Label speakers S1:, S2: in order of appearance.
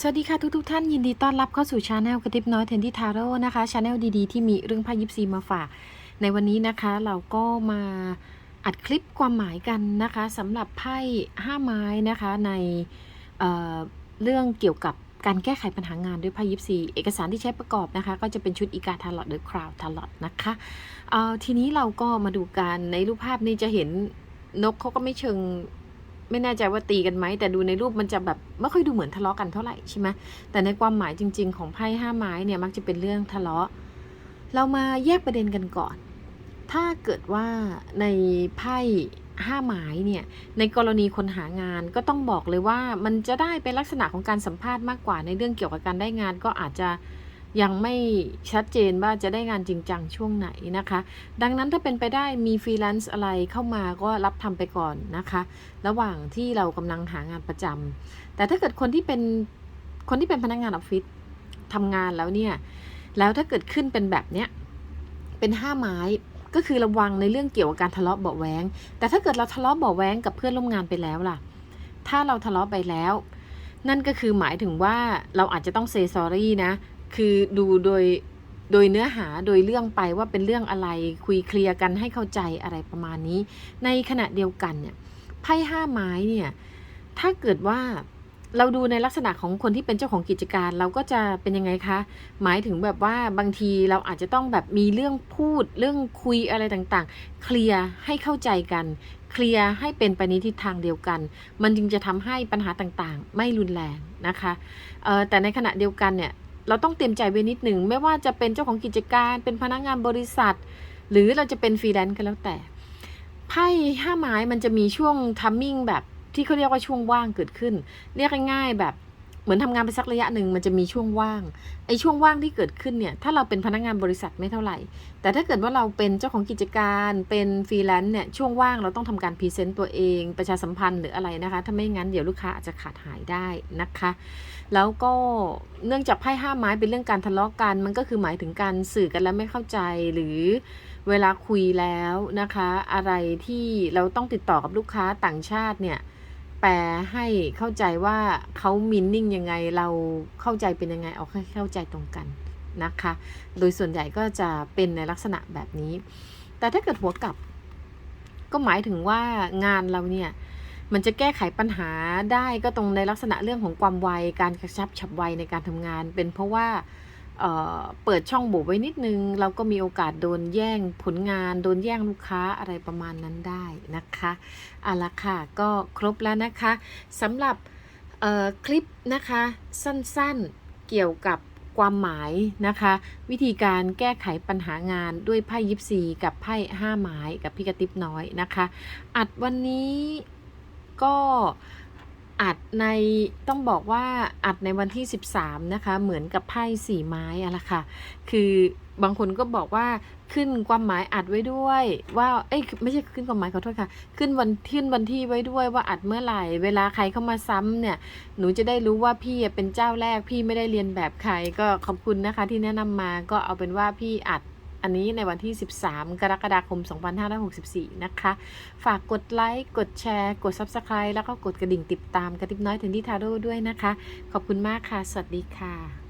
S1: สวัสดีค่ะทุกทท่านยินดีต้อนรับเข้าสู่ชาแนลกระติบน้อยเทนที่ทาโร่นะคะชาแนลดีๆ ที่มีเรื่องไพ่ยิปซีมาฝาก ในวันนี้นะคะ เราก็มาอัดคลิปความหมายกันนะคะสำหรับไพ่ห้าไม้นะคะในเเรื่องเกี่ยวกับการแก้ไขปัญหางานด้วยไพ่ยิปซีเอกสารที่ใช้ประกอบนะคะ ก็จะเป็นชุดอีกาทาร์ลอตหรือคราวทาร์ลอตนะคะทีนี้เราก็มาดูกันในรูปภาพนี้จะเห็นนกเขาก็ไม่เชิง ไม่แน่ใจว่าตีกันไหมแต่ดูในรูปมันจะแบบไม่ค่อยดูเหมือนทะเลาะกันเท่าไหร่ใช่ไหมแต่ในความหมายจริง ๆ ของไพ่ห้าไม้เนี่ยมักจะเป็นเรื่องทะเลาะ เรามาแยกประเด็นกันก่อน ถ้าเกิดว่าในไพ่ห้าไม้เนี่ยในกรณีคนหางานก็ต้องบอกเลยว่ามันจะได้เป็นลักษณะของการสัมภาษณ์มากกว่าในเรื่องเกี่ยวกับการได้งานก็อาจจะ ยังไม่ชัดเจนว่าจะได้งานจริงจังช่วงไหนนะคะ ดังนั้นถ้าเป็นไปได้มีฟรีแลนซ์อะไรเข้ามาก็รับทำไปก่อนนะคะ ระหว่างที่เรากำลังหางานประจำแต่ถ้าเกิดคนที่เป็นคนที่เป็นพนักงานออฟฟิศทำงานแล้วเนี่ย แล้วถ้าเกิดขึ้นเป็นแบบเนี้ย เป็นห้าไม้ก็คือระวังในเรื่องเกี่ยวกับการทะเลาะเบาะแวงแต่ถ้าเกิดเราทะเลาะเบาะแวงกับเพื่อนร่วมงานไปแล้วล่ะ ถ้าเราทะเลาะไปแล้ว นั่นก็คือหมายถึงว่าเราอาจจะต้องเซซอรี่นะ คือดูโดยโดยเนื้อหาโดยเรื่องไปว่าเป็นเรื่องอะไรคุยเคลียร์กันให้เข้าใจอะไรประมาณนี้ ในขณะเดียวกันเนี่ยไพ่ห้าไม้เนี่ยถ้าเกิดว่าเราดูในลักษณะของคนที่เป็นเจ้าของกิจการเราก็จะเป็นยังไงคะ หมายถึงแบบว่าบางทีเราอาจจะต้องแบบมีเรื่องพูดเรื่องคุยอะไรต่างๆ เคลียร์ให้เข้าใจกัน เคลียร์ให้เป็นไปในทิศทางเดียวกัน มันจึงจะทำให้ปัญหาต่างๆ ไม่รุนแรงนะคะแต่ในขณะเดียวกันเนี่ย เราต้องเตรียมใจไว้นิดหนึ่งไม่ว่าจะเป็นเจ้าของกิจการเป็นพนักงานบริษัท หรือเราจะเป็นฟรีแลนซ์ก็แล้วแต่ไพ่ห้าไม้มันจะมีช่วงทัมมิ่งแบบที่เขาเรียกว่าช่วงว่างเกิดขึ้น เรียกง่ายๆแบบ เหมือนทำงานไปสักระยะหนึ่งมันจะมีช่วงว่างไอ้ช่วงว่างที่เกิดขึ้นเนี่ยถ้าเราเป็นพนักงานบริษัทไม่เท่าไหร่ แต่ถ้าเกิดว่าเราเป็นเจ้าของกิจการเป็นฟรีแลนซ์เนี่ยช่วงว่างเราต้องทำการพรีเซนต์ตัวเอง ประชาสัมพันธ์หรืออะไรนะคะ ถ้าไม่งั้นเดี๋ยวลูกค้าอาจจะขาดหายได้นะคะ แล้วก็เนื่องจากไพ่ห้าไม้เป็นเรื่องการทะเลาะกันมันก็คือหมายถึงการสื่อกันแล้วไม่เข้าใจหรือเวลาคุยแล้วนะคะ อะไรที่เราต้องติดต่อกับลูกค้าต่างชาติเนี่ย แปลให้เข้าใจว่าเขามินนิ่งยังไงเราเข้าใจเป็นยังไงเอาให้เข้าใจตรงกันนะคะ โดยส่วนใหญ่ก็จะเป็นในลักษณะแบบนี้ แต่ถ้าเกิดหัวกลับ ก็หมายถึงว่างานเราเนี่ยมันจะแก้ไขปัญหาได้ก็ตรงในลักษณะเรื่องของความไวการกระชับฉับไวในการทำงาน เป็นเพราะว่า เปิดช่องโหว่ไว้นิดนึง เราก็มีโอกาสโดนแย่งผลงาน โดนแย่งลูกค้าอะไรประมาณนั้นได้นะคะเอาละค่ะก็ครบแล้วนะคะสำหรับเอ่อคลิปนะคะสั้นๆเกี่ยวกับความหมายนะคะ วิธีการแก้ไขปัญหางานด้วยไพ่ยิปซีกับไพ่ห้าไม้กับพี่กระติบน้อยนะคะ อัดวันนี้ก็ อัดในต้องบอกว่าอัดในวันที่ 13 นะคะ เหมือนกับไพ่สี่ไม้อะละค่ะ คือบางคนก็บอกว่าขึ้นความหมายอัดไว้ด้วย ว่าเอ้ยไม่ใช่ขึ้นความหมายขอโทษค่ะ ขึ้นวันขึ้นวันที่ไว้ด้วยว่าอัดเมื่อไหร่ เวลาใครเข้ามาซ้ำเนี่ย หนูจะได้รู้ว่าพี่เป็นเจ้าแรกพี่ไม่ได้เรียนแบบใคร ก็ขอบคุณนะคะที่แนะนำมาก็เอาเป็นว่าพี่อัด อันนี้ในวันที่ 13 กรกฎาคม 2564 นะคะ ฝากกดไลค์ กดแชร์ กด Subscribe แล้วก็กดกระดิ่งติดตามกระติบน้อยถึงที่ทาโร่ด้วยนะคะ ขอบคุณมากค่ะ สวัสดีค่ะ